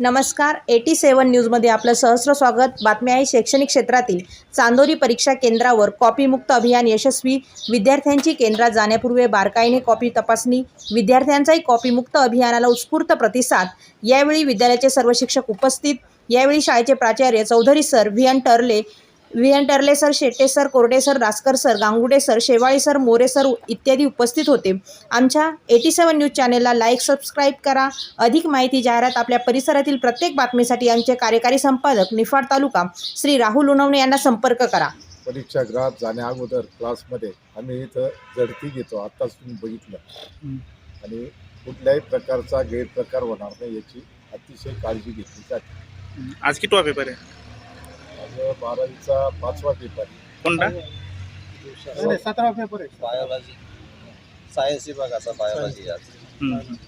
नमस्कार एटी सेवन न्यूजमध्ये आपलं सहस्र स्वागत. बातमी आहे शैक्षणिक क्षेत्रातील. चांदोरी परीक्षा केंद्रावर कॉपीमुक्त अभियान यशस्वी. विद्यार्थ्यांची केंद्रात जाण्यापूर्वी बारकाईने कॉपी तपासणी. विद्यार्थ्यांचाही कॉपीमुक्त अभियानाला उत्स्फूर्त प्रतिसाद. यावेळी विद्यालयाचे सर्व शिक्षक उपस्थित. यावेळी शाळेचे प्राचार्य Chaudhari sir V N Tarle. V N Tarle sir Shette sir Korde sir Raskar sir Gangude sir Shewale sir More sir इत्यादी उपस्थित होते. आमच्या एटी सेवन न्यूज चॅनेलला लाईक सबस्क्राईब करा. अधिक माहिती जाहिरात आपल्या परिसरातील प्रत्येक बातमीसाठी आमचे कार्यकारी संपादक निफाड तालुका श्री राहुल उनवणे यांना संपर्क करा. परीक्षागृहात जाण्या अगोदर क्लासमध्ये आम्ही इथं झडती घेतो. आत्ताच तुम्ही बघितलं. आणि कुठल्याही प्रकारचा गैरप्रकार होणार नाही याची अतिशय काळजी घेतली जाते. आज कितवा पेपर आहे आज बारावीचा पाचवा पेपर आहे. कोणता? सतरा पेपर आहे. बायोलॉजी. सायन्स विभागाचा बायोलॉजी आज.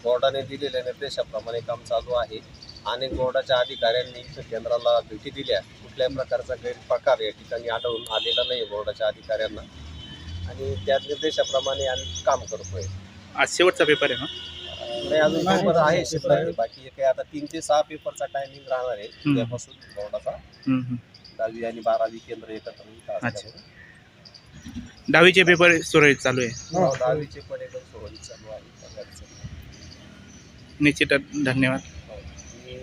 बोर्डाने दिलेल्या निर्देशाप्रमाणे काम चालू आहे. अनेक बोर्डाच्या अधिकाऱ्यांनी केंद्राला भेटी दिल्या. कुठल्याही प्रकारचा गैरप्रकार या ठिकाणी आढळून आलेला नाही बोर्डाच्या अधिकाऱ्यांना. आणि त्या निर्देशाप्रमाणे आम्ही काम करतोय. आज शेवटचा पेपर आहे ना? नाही अजून पेपर आहे शिकणार बाकी काही आता तीन ते सहा पेपरचा टायमिंग राहणार आहे. उद्यापासून बोर्डाचा. दहावी आणि बारावी केंद्र एकत्र असल्यामुळे. दहावीचे पेपर सुरळीत चालू आहे हो, दहावीचे पण एकदम सुरळीत चालू आहे प्रकारचं. निश्चित धन्यवाद हो. आणि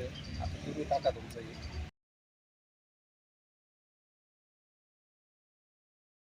आता तुम्ही टाका तुमचं हे.